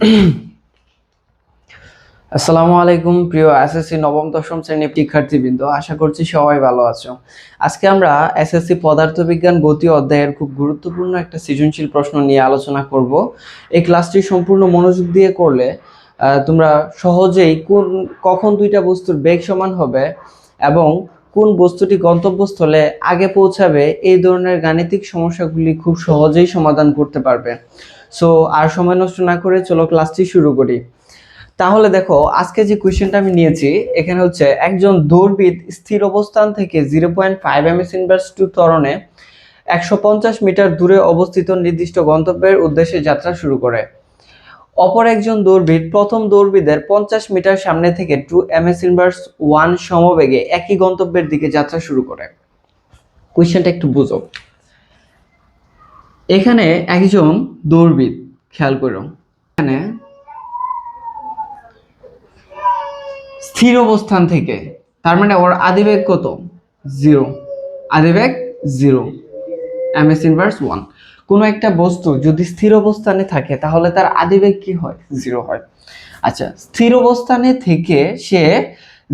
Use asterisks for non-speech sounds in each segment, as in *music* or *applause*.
*clears throat* আসসালামু আলাইকুম, প্রিয় এসএসসি নবম, দশম শ্রেণির শিক্ষার্থীবৃন্দ। আশা করছি সবাই ভালো আছো। আজকে আমরা এসএসসি পদার্থবিজ্ঞান গতি অধ্যায়ের খুব গুরুত্বপূর্ণ একটা সৃজনশীল প্রশ্ন নিয়ে আলোচনা করব। এই ক্লাসটি সম্পূর্ণ মনোযোগ দিয়ে করলে তোমরা সহজেই কোন, কখন দুইটা বস্তুর বেগ সমান হবে এবং কোন বস্তুটি গন্তব্যস্থলে আগে পৌঁছাবে, এই ধরনের গাণিতিক সমস্যাগুলি খুব সহজেই সমাধান করতে পারবে। সো আর সময় নষ্ট না করে চলো ক্লাসটি শুরু করি। তাহলে দেখো, আজকে যে কোয়েশ্চেনটা আমি নিয়েছি, এখানে হচ্ছে একজন দৌড়বিদ স্থির অবস্থান থেকে zero point five m s inverse two ত্বরণে একশো পঞ্চাশ মিটার দূরে অবস্থিত নির্দিষ্ট গন্তব্যের উদ্দেশ্যে যাত্রা শুরু করে। অপর একজন দৌড়বিদ প্রথম দৌড়বিদের পঞ্চাশ মিটার সামনে থেকে two m s inverse one সমবেগে একই গন্তব্যের দিকে যাত্রা শুরু করে। কোয়েশ্চেনটা একটু বুঝো। এখানে একজন দৌড়বিদ খেয়াল করো এখানে স্থির অবস্থান থেকে, তার মানে ওর আদিবেগ কত? Zero. আদিবেগ zero. M s inverse one কোনো একটা বস্তু যদি স্থির অবস্থানে থাকে, তাহলে তার আদিবেগ কি হয়? জিরো হয়। আচ্ছা স্থির অবস্থানে থেকে সে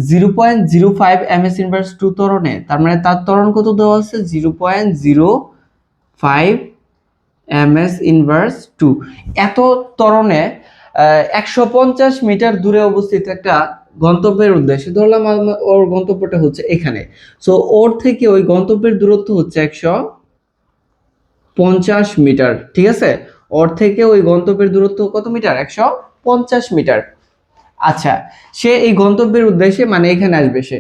zero point zero five m s inverse two তরণে তার মানে তার ত্বরণ কত দেওয়া আছে? Zero point zero five m s inverse two এত ত্বরণে একশো পঞ্চাশ মিটার দূরে অবস্থিত একটা গন্তব্যের উদ্দেশ্যে ধরলাম ওর গন্তব্যটা হচ্ছে এখানে। সো ওর থেকে ওই গন্তব্যের দূরত্ব হচ্ছে একশো পঞ্চাশ মিটার, ঠিক আছে? ওর থেকে ওই গন্তব্যের দূরত্ব কত মিটার? একশো পঞ্চাশ মিটার। আচ্ছা সে এই গন্তব্যের উদ্দেশ্যে মানে এখানে আসবে সে।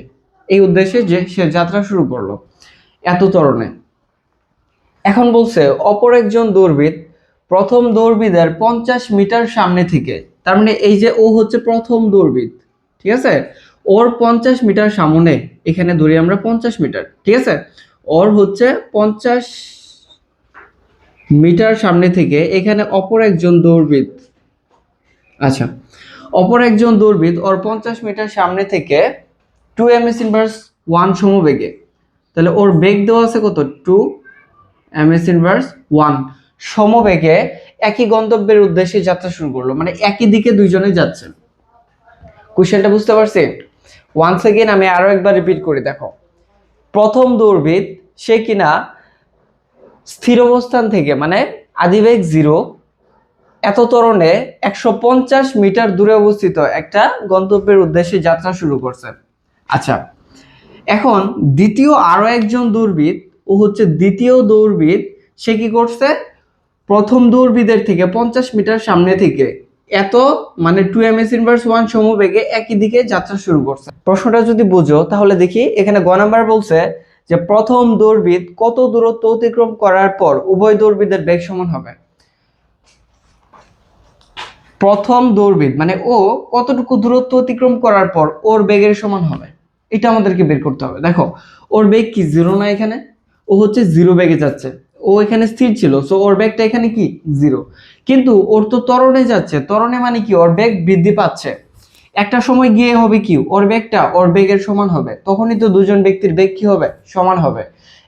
এই উদ্দেশ্যে যে সে যাত্রা শুরু করল। এত ত্বরণে এখন বলছে, অপর একজন দৌড়বিদ প্রথম দৌড়বিদের পঞ্চাশ মিটার সামনে থেকে। তার মানে এই যে ও হচ্ছে প্রথম দৌড়বিদ ঠিক আছে? ওর পঞ্চাশ মিটার সামনে, এখানে ধরি আমরা পঞ্চাশ মিটার, ঠিক আছে? ওর হচ্ছে পঞ্চাশ মিটার সামনে থেকে এখানে অপর একজন দৌড়বিদ আচ্ছা অপর একজন দৌড়বিদ ওর পঞ্চাশ মিটার সামনে থেকে two m s inverse one সমবেগে। তাহলে ওর বেগ দেওয়া আছে কত? Two m inverse one. সমবেগে একই গন্তব্যের উদ্দেশ্যে যাত্রা শুরু করল মানে একই দিকে দুইজনে যাচ্ছে কোশ্চেনটা বুঝতে পারছি? ওয়ান্স এগেন আমি আরও একবার রিপিট করে দেখো। প্রথম দৌড়বিদ সে কিনা স্থির অবস্থান থেকে মানে আদিবেগ জিরো এত ত্বরণে একশো পঞ্চাশ মিটার দূরে অবস্থিত একটা গন্তব্যের উদ্দেশ্যে যাত্রা শুরু করছে। আচ্ছা এখন দ্বিতীয় আরও একজন দৌড়বিদ ও হচ্ছে দ্বিতীয় দৌড়বিদ, সে কি করছে? প্রথম দৌড়বিদের থেকে পঞ্চাশ মিটার সামনে থেকে এত মানে two m s inverse one সমবেগে একই দিকে যাত্রা শুরু করছে। প্রশ্নটা যদি বুঝো, তাহলে দেখি এখানে গ নাম্বার বলছে যে প্রথম দৌড়বিদ কত দূরত্ব অতিক্রম করার পর উভয় দৌড়বিদের বেগ সমান হবে? প্রথম দৌড়বিদ মানে ও কতটুকু দূরত্ব অতিক্রম করার পর ওর বেগের সমান হবে? এটা আমাদেরকে বের করতে হবে। দেখো, ওর বেগ কি? জিরো না এখানে? ও হচ্ছে জিরো বেগে যাচ্ছে। ও এখানে স্থির ছিল সো ওর ব্যাগটা এখানে কি? জিরো কিন্তু ওর তো ত্বরণে যাচ্ছে। তরণে মানে কি? ওর ব্যাগ বৃদ্ধি পাচ্ছে। একটা সময় গিয়ে হবে কি? ওর ব্যাগটা ওর বেগের সমান হবে। তখনই তো দুজন ব্যক্তির বেগ কি হবে? সমান হবে।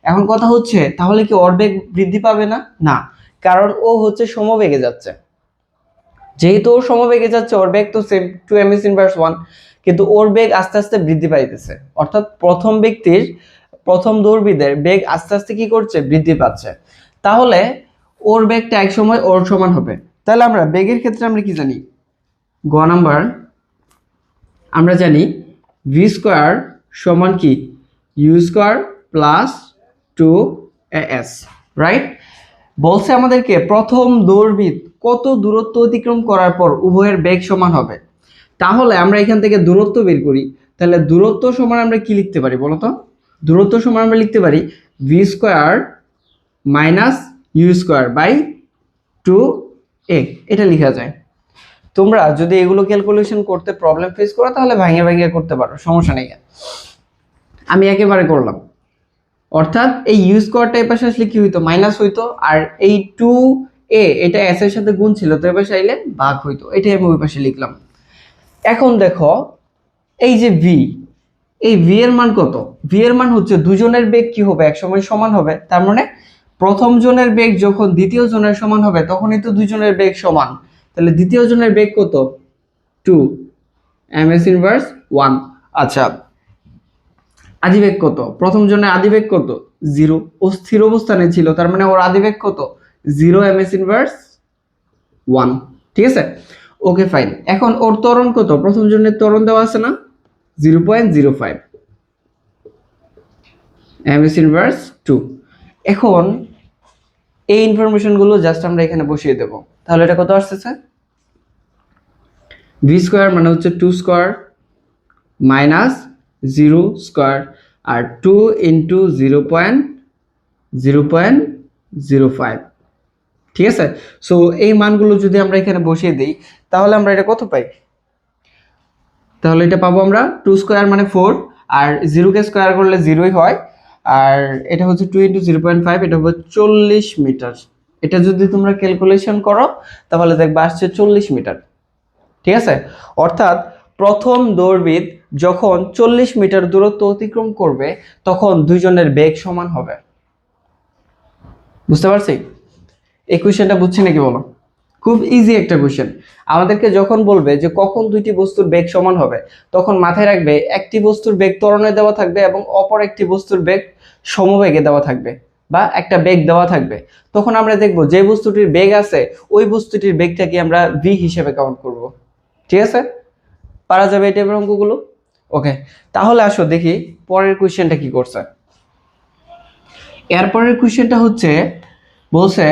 এখন কথা হচ্ছে, তাহলে কি ওর বেগ বৃদ্ধি পাবে না? না। কারণ ও হচ্ছে সমবেগে যাচ্ছে। যেহেতু ও সমবেগে যাচ্ছে, ওর ব্যাগ তো same two m inverse one কিন্তু ওর বেগ আস্তে আস্তে বৃদ্ধি পাইতেছে। অর্থাৎ প্রথম ব্যক্তির প্রথম দৌড়বিদের বেগ আস্তে আস্তে কি করছে, বৃদ্ধি পাচ্ছে। তাহলে ওর বেগটা এক সময় ওর সমান হবে। তাহলে আমরা বেগের ক্ষেত্রে আমরা কি জানি? গ নাম্বার, আমরা জানি ভি স্কোয়ার সমান কি? U square plus two s right বলছে আমাদেরকে প্রথম দৌড়বিদ কত দূরত্ব অতিক্রম করার পর উভয়ের বেগ সমান হবে। তাহলে আমরা এখান থেকে দূরত্ব বের করি। তাহলে দূরত্ব সমান আমরা কি লিখতে পারি বলো তো দূরত্ব সমান আমরা লিখতে পারি v square minus u square by two a এটা লেখা যায়। তোমরা যদি এগুলো ক্যালকুলেশন করতে প্রবলেম ফেস করো, তাহলে ভাঙিয়ে ভাঙিয়ে করতে পারো, সমস্যা নেই। আমি একেবারে করলাম। অর্থাৎ এই ইউ স্কোয়ারটা এই পাশে আসলে কি হইতো? মাইনাস হইতো, আর এই টু এ এটা এস এর সাথে গুণ ছিল, তো এ পাশে আইলে ভাগ হইতো। এটাই আমি ওই পাশে লিখলাম। এখন দেখো, এই যে ভি এই ভি এর মান কত? ভি এর মান হচ্ছে দুজনের বেগ কি হবে? একসময় সমান হবে। তার মানে প্রথম জনের বেগ যখন দ্বিতীয় জনের সমান হবে, তখনই তো দুজনের বেগ সমান। তাহলে দ্বিতীয় জনের বেগ কত? Two m s inverse one আচ্ছা। আদিবেগ কত? প্রথম জনের আদিবেগ কত? জিরো ও স্থির অবস্থানে ছিল, তার মানে ওর আদিবেগ কত? Zero m s inverse one ঠিক আছে? ওকে ফাইন এখন ওর ত্বরণ কত? প্রথম জনের ত্বরণ দেওয়া আছে না? Zero point zero five. M s inverse two এখন এই ইনফরমেশনগুলো জাস্ট আমরা এখানে বসিয়ে দেব। তাহলে এটা কত আসতেছে ভি স্কোয়ার মানে হচ্ছে two square minus zero square আর two into zero point zero point zero five ঠিক আছে? সো এই মানগুলো যদি আমরা এখানে বসিয়ে দিই, তাহলে আমরা এটা কত পাই? তাহলে এটা পাবো আমরা টু স্কোয়ার মানে ফোর আর জিরোকে স্কোয়ার করলে জিরোই হয়। আর এটা হচ্ছে two into zero point five এটা হবে চল্লিশ মিটার এটা যদি তোমরা ক্যালকুলেশন করো, তাহলে দেখবে আসছে চল্লিশ মিটার ঠিক আছে? অর্থাৎ প্রথম দৌড়বিদ যখন চল্লিশ মিটার দূরত্ব অতিক্রম করবে, তখন দুইজনের বেগ সমান হবে। বুঝতে পারছি? এই কোয়েশ্চেনটা বুঝছি নাকি বলো? খুব ইজি একটা কোয়েশ্চেন আমাদেরকে যখন বলবে যে কখন দুইটি বস্তুর বেগ সমান হবে, তখন মাথায় রাখবে একটি বস্তুর বেগ ত্বরণে দেওয়া থাকবে এবং অপর একটি বস্তুর বেগ সমবেগে দেওয়া থাকবে বা একটা বেগ দেওয়া থাকবে। তখন আমরা দেখব যে বস্তুটির বেগ আছে, ওই বস্তুটির বেগটাকে আমরা ভি হিসেবে কাউন্ট করব। ঠিক আছে? পারা যাবে টাইপের অঙ্কগুলো? ওকে তাহলে আসো দেখি পরের কোয়েশ্চেনটা কি করছে। এরপরের কোয়েশ্চেনটা হচ্ছে, বলছে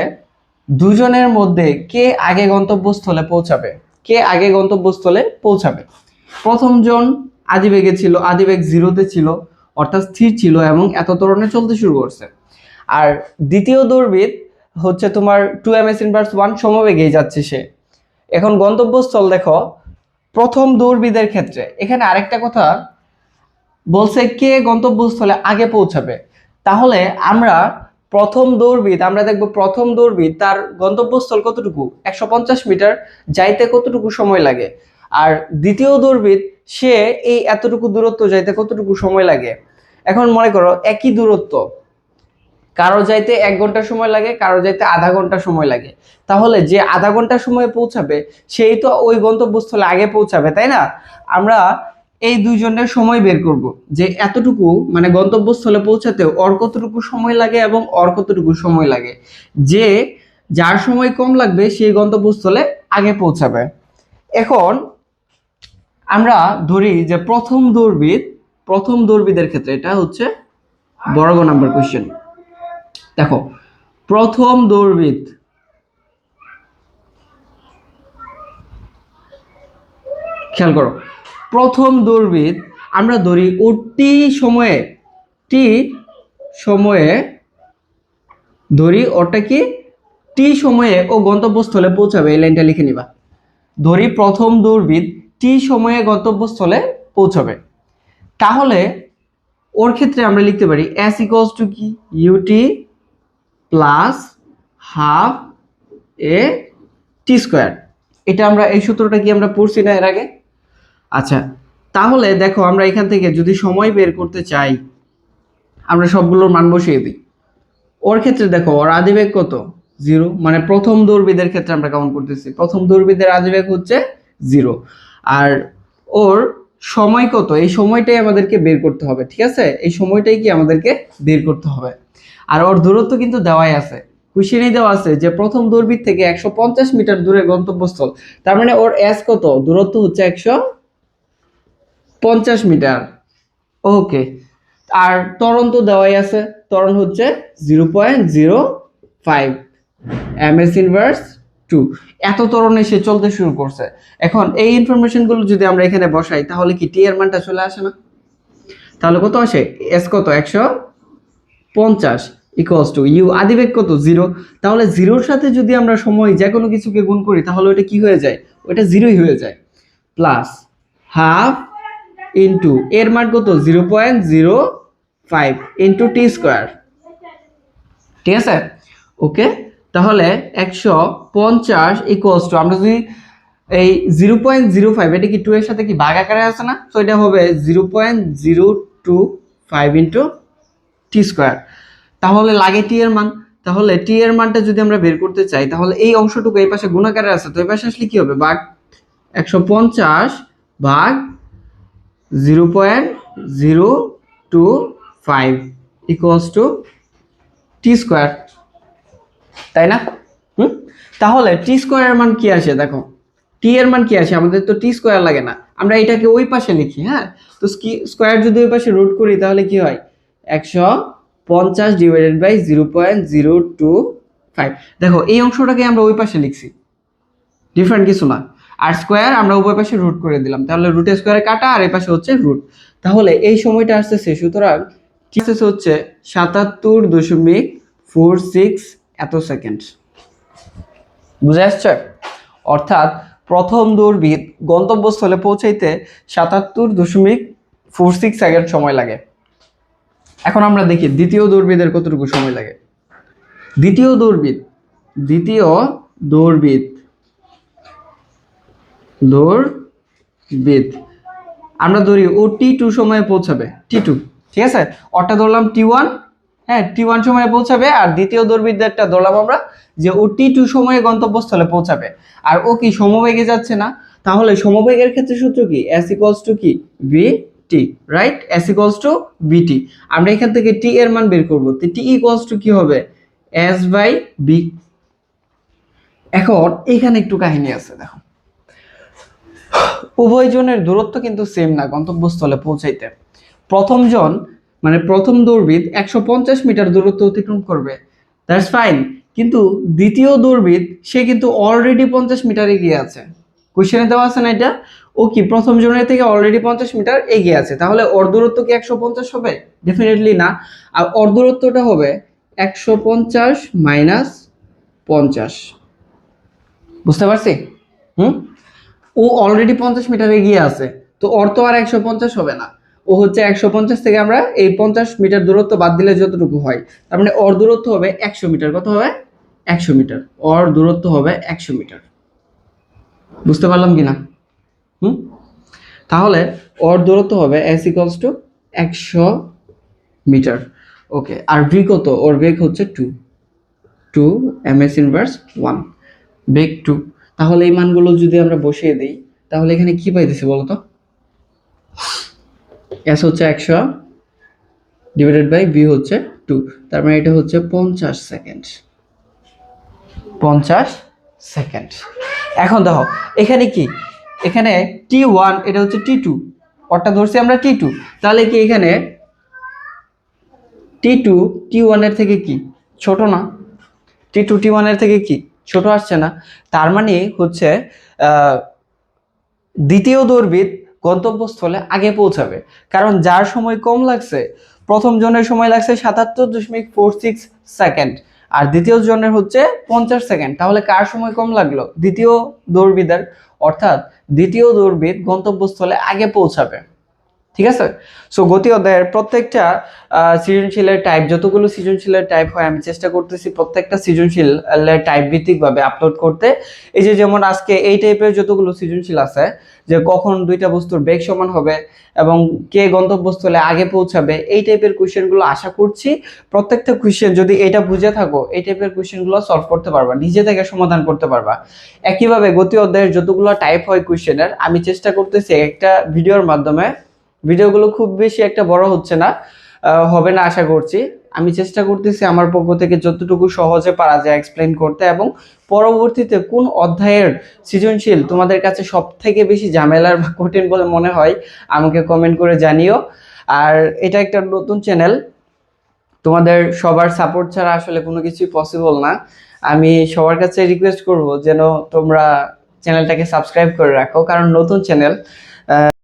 দুজনের মধ্যে কে আগে গন্তব্যস্থলে পৌঁছাবে? কে আগে গন্তব্যস্থলে পৌঁছাবে? প্রথমজন আদিবেগে ছিল, আদিবেগ জিরোতে ছিল, অর্থাৎ স্থির ছিল এবং এত ত্বরণে চলতে শুরু করছে। আর দ্বিতীয় দৌড়বিদ হচ্ছে তোমার two m s inverse one সমবেগেই যাচ্ছে সে। এখন গন্তব্যস্থল দেখো, প্রথম দৌড়বিদের ক্ষেত্রে। এখানে আরেকটা কথা বলছে কে গন্তব্যস্থলে আগে পৌঁছাবে। তাহলে আমরা প্রথম দৌড়বিদ, আমরা দেখব প্রথম দৌড়বিদ, তার গন্তব্যস্থল কতটুকু? একশো পঞ্চাশ মিটার, যাইতে কতটুকু সময় লাগে? আর দ্বিতীয় দৌড়বিদ, সে এই এতটুকু দূরত্ব, যাইতে কতটুকু সময় লাগে? এখন মনে করো, একই দূরত্ব। কারও যাইতে এক ঘণ্টা সময় লাগে, কারও যাইতে আধা ঘণ্টা সময় লাগে। তাহলে যে আধা ঘণ্টা সময় পৌঁছাবে, সেই তো ওই গন্তব্যস্থলে আগে পৌঁছাবে, তাই না? আমরা এই দুইজনের সময় বের করব। যে এতটুকু মানে গন্তব্যস্থলে পৌঁছাতে ওর কতটুকু সময় লাগে এবং ওর কতটুকু সময় লাগে। যে যার সময় কম লাগবে সেই গন্তব্যস্থলে আগে পৌঁছাবে। এখন আমরা ধরি যে প্রথম দৌড়বিদ, প্রথম দৌড়বিদের ক্ষেত্রে এটা হচ্ছে বড় নাম্বার কোয়েশ্চেন দেখো, প্রথম দৌড়বিদ খেয়াল করো প্রথম দৌড়বিদ আমরা ধরি ও টি সময়ে টি সময়ে ধরি ওটা কি? টি সময়ে ও গন্তব্যস্থলে পৌঁছাবে, এই লাইনটা লিখে নিবা। ধরি প্রথম দৌড়বিদ টি সময়ে গন্তব্যস্থলে পৌঁছাবে। তাহলে ওর ক্ষেত্রে আমরা লিখতে পারি এস ইকোয়ালস টু কি? U t plus half a t square এটা আমরা এই সূত্রটা কি আমরা পড়ছি না এর আগে? আচ্ছা তাহলে দেখো আমরা এখান থেকে যদি সময় বের করতে চাই, আমরা সবগুলোর মান বসিয়ে দিই। ওর ক্ষেত্রে দেখো, ওর আদিবেগ কত? জিরো। মানে প্রথম দৌড়বিদের ক্ষেত্রে আমরা কাউন্ট করতেছি। প্রথম দৌড়বিদের আদিবেগ হচ্ছে জিরো। আর ওর সময় কত? এই সময়টাই আমাদেরকে বের করতে হবে, ঠিক আছে? এই সময়টাই কি আমাদেরকে বের করতে হবে। আর ওর দূরত্ব কিন্তু দেওয়াই আছে। কুশিনেই দেওয়া আছে যে প্রথম দৌড়বিদ থেকে একশো পঞ্চাশ মিটার দূরে গন্তব্যস্থল। তার মানে ওর এস কত? দূরত্ব হচ্ছে একশো পঞ্চাশ মিটার। ওকে আর ত্বরণ তো দেওয়াই আছে। ত্বরণ হচ্ছে zero point zero five. M s inverse two এত তরণে সে চলতে শুরু করছে। এখন এই ইনফরমেশনগুলো যদি আমরা এখানে বসাই, তাহলে কি টি এর মানটা চলে আসে না? তাহলে কত আসে? এস কত? একশো পঞ্চাশ ইকুয়ালস টু ইউ আদিবেগ কত? জিরো। তাহলে জিরোর সাথে যদি আমরা সময় যে কোনো কিছুকে গুণ করি, তাহলে ওটা কি হয়ে যায়? ওটা জিরোই হয়ে যায়। প্লাস হাফ ইন্টু এর মান কত? Zero point zero five into t square ঠিক আছে? ওকে তাহলে একশো পঞ্চাশ ইকুয়ালস টু আমরা যদি এই জিরো পয়েন্ট জিরো ফাইভ এটা কি টু এর সাথে কি ভাগ আকারে আছে না? তো এটা হবে zero point zero two five into t square তাহলে লাগে টি এর মান। তাহলে টি এর মানটা যদি আমরা বের করতে চাই, তাহলে এই অংশটুকু এই পাশে গুণাকারে আছে। তো এই পাশে আসলে কি হবে? বাঘ একশো পঞ্চাশ ভাগ zero point zero two five equals to t square তাই না? হুম? তাহলে টি স্কোয়ারের মান কি আসে দেখো? টি এর মান কি আসে আমাদের তো টি স্কোয়ার লাগে না। আমরা এটাকে ওই পাশে লিখি হ্যাঁ? তো স্কোয়ার যদি ওই পাশে রুট করি, তাহলে কি হয়? একশো পঞ্চাশ divided by zero point zero two five. দেখো, এই অংশটাকে আমরা ওই পাশে লিখছি। ডিফারেন্ট কিছু না। আর স্কোয়ার আমরা উভয় পাশে রুট করে দিলাম। তাহলে রুটে স্কোয়ারে কাটা আর এই পাশে হচ্ছে রুট তাহলে এই সময়টা আসতেছে, সুতরাং কি আসতেছে হচ্ছে সাতাত্তর দশমিক ফোর সিক্স এত সেকেন্ড বুঝে আসছে? অর্থাৎ প্রথম দৌড়বিদ গন্তব্যস্থলে পৌঁছাইতে সাতাত্তর দশমিক ফোর সিক্স সেকেন্ড সময় লাগে। এখন আমরা দেখি দ্বিতীয় দৌড়বিদের কতটুকু সময় লাগে। দ্বিতীয় দৌড়বিদ দ্বিতীয় দৌড়বিদ। দৌড়বিদ আমরা ধরি ও টি টু সময়ে পৌঁছাবে টি টু ঠিক আছে? ওটা ধরলাম টি ওয়ান হ্যাঁ টি ওয়ান সময়ে পৌঁছাবে, আর দ্বিতীয় দৌড়বিদটা ধরলাম আমরা, যে ও টি টু সময়ে গন্তব্যস্থলে পৌঁছাবে। আর ও কি সমবেগে যাচ্ছে না? তাহলে সমবেগের ক্ষেত্রে সূত্র কি? এস ইকলস টু কি? V t right s equals to v t আমরা এখান থেকে টি এর মান বের করব। টি ইকলস টু কি হবে? এস বাই বি এখন এখানে একটু কাহিনী আছে, দেখো। উভয়জনের দূরত্ব কিন্তু সেম না গন্তব্যস্থলে পৌঁছাইতে। প্রথম জন মানে প্রথম দৌড়বিদ একশো পঞ্চাশ মিটার দূরত্ব অতিক্রম করবে। দ্যাটস ফাইন কিন্তু দ্বিতীয় দৌড়বিদ সে কিন্তু অলরেডি পঞ্চাশ মিটার এগিয়ে আছে। কোশ্চেনে দেওয়া আছে না এটা? ও কি প্রথম জনের থেকে অলরেডি পঞ্চাশ মিটার এগিয়ে আছে? তাহলে ওর দূরত্ব কি একশো পঞ্চাশ হবে? ডেফিনেটলি না। আর ওর দূরত্বটা হবে একশো পঞ্চাশ মাইনাস পঞ্চাশ। বুঝতে পারছি? হুম? ও অলরেডি পঞ্চাশ মিটার এগিয়ে আছে। তো ওর তো আর একশো পঞ্চাশ হবে না। ও হচ্ছে একশো পঞ্চাশ থেকে আমরা এই পঞ্চাশ মিটার দূরত্ব বাদ দিলে যতটুকু হয়, তার মানে ওর দূরত্ব হবে একশো মিটার কত হবে? একশো মিটার ওর দূরত্ব হবে একশো মিটার বুঝতে পারলাম কি না হুম? তাহলে ওর দূরত্ব হবে এস ইকলস টু একশো মিটার ওকে, আর ভি কত? ওর বেগ হচ্ছে two two M S inverse one বেগ টু তাহলে এই মানগুলো যদি আমরা বসিয়ে দিই, তাহলে এখানে কি পাইতেছি বলতো? এস হচ্ছে একশো ডিভাইডেড বাই বি হচ্ছে টু তার মানে এটা হচ্ছে পঞ্চাশ সেকেন্ড পঞ্চাশ সেকেন্ড এখন দেখো, এখানে কি? এখানে টি ওয়ান এটা হচ্ছে টি টু অর্থাৎ ধরছি আমরা টি টু তাহলে কি এখানে টি টু টি ওয়ানের থেকে কি? ছোট না? টি টু টি ওয়ানের থেকে কি? ছোট আসছে না। তার মানে হচ্ছে দ্বিতীয় দৌড়বিদ গন্তব্যস্থলে আগে পৌঁছাবে। কারণ যার সময় কম লাগছে, প্রথম জনের সময় লাগছে সাতাত্তর দশমিক ফোর সিক্স সেকেন্ড আর দ্বিতীয় জনের হচ্ছে পঞ্চাশ সেকেন্ড তাহলে কার সময় কম লাগল? দ্বিতীয় দৌড়বিদের অর্থাৎ দ্বিতীয় দৌড়বিদ গন্তব্যস্থলে আগে পৌঁছাবে। ঠিক আছে? সো গতি অধ্যায়ের প্রত্যেকটা সৃজনশীলের টাইপ যতগুলো সৃজনশীলের টাইপ হয়, আমি চেষ্টা করতেছি প্রত্যেকটা সৃজনশীল টাইপ ভিত্তিক ভাবে আপলোড করতে। এই যে যেমন আজকে এই টাইপের যতগুলো সৃজনশীল আছে, যে কখন দুইটা বস্তুর বেগ সমান হবে এবং কে গন্তব্যস্থলে আগে পৌঁছাবে, এই টাইপের কোশ্চেনগুলো আশা করছি প্রত্যেকটা কোশ্চেন যদি এটা বুঝে থাকো, এই টাইপের কোশ্চেনগুলো সলভ করতে পারবা, নিজে থেকে সমাধান করতে পারবা। একইভাবে গতি অধ্যায়ের যতগুলো টাইপ হয় কোশ্চেনের আমি চেষ্টা করতেছি একটা ভিডিওর মাধ্যমে ভিডিওগুলো খুব বেশি একটা বড় হচ্ছে না হবে না আশা করছি। আমি চেষ্টা করতেছি আমার পক্ষ থেকে যতটুকু সহজে পারা যায় এক্সপ্লেন করতে এবং পরবর্তীতে কোন অধ্যায়ের সৃজনশীল তোমাদের কাছে সব থেকে বেশি ঝামেলার বা কঠিন বলে মনে হয়, আমাকে কমেন্ট করে জানিও। আর এটা একটা নতুন চ্যানেল তোমাদের সবার সাপোর্ট ছাড়া আসলে কোনো কিছুই পসিবল না। আমি সবার কাছে রিকোয়েস্ট করব যেন তোমরা চ্যানেলটাকে সাবস্ক্রাইব করে রাখো, কারণ নতুন চ্যানেল